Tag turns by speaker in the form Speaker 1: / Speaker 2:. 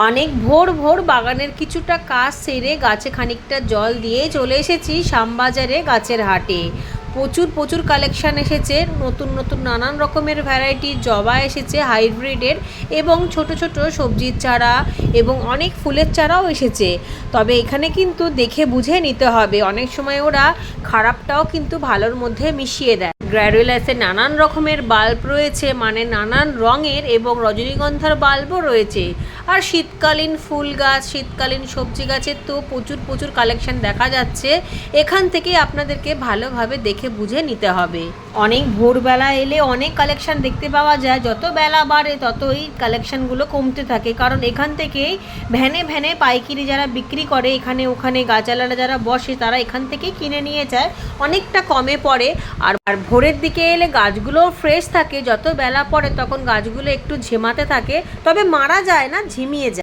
Speaker 1: অনেক ভোর ভোর বাগানের কিছুটা কাজ সেরে গাছে খানিকটা জল দিয়ে চলে এসেছি শ্যামবাজারে গাছের হাটে। প্রচুর প্রচুর কালেকশান এসেছে, নতুন নতুন নানান রকমের ভ্যারাইটি জবা এসেছে হাইব্রিডের এবং ছোট ছোট সবজির চারা এবং অনেক ফুলের চারাও এসেছে। তবে এখানে কিন্তু দেখে বুঝে নিতে হবে, অনেক সময় ওরা খারাপটাও কিন্তু ভালোর মধ্যে মিশিয়ে দেয়। গ্র্যাডুয়ালাসে নানান রকমের বাল্ব রয়েছে মানে নানান রঙের এবং রজনীগন্ধার বাল্বও রয়েছে। আর শীতকালীন ফুল গাছ, শীতকালীন সবজি গাছের তো প্রচুর প্রচুর কালেকশন দেখা যাচ্ছে। এখান থেকে আপনাদেরকে ভালোভাবে দেখে বুঝে নিতে হবে। অনেক ভোরবেলা এলে অনেক কালেকশন দেখতে পাওয়া যায়। যত বেলা বাড়ে ততই কালেকশনগুলো কমতে থাকে। কারণ এখান থেকেই ভ্যানে ভ্যানে পাইকিরি যারা বিক্রি করে, এখানে ওখানে গাছালারা যারা বসে, তারা এখান থেকেই কিনে নিয়ে যায়। অনেকটা কমে পড়ে। আর আর ভোরের দিকে এলে গাছগুলো ফ্রেশ থাকে। যত বেলা পড়ে তখন গাছগুলো একটু ঝেমাতে থাকে। তবে মারা যায় না, ঝিমিয়ে যায়।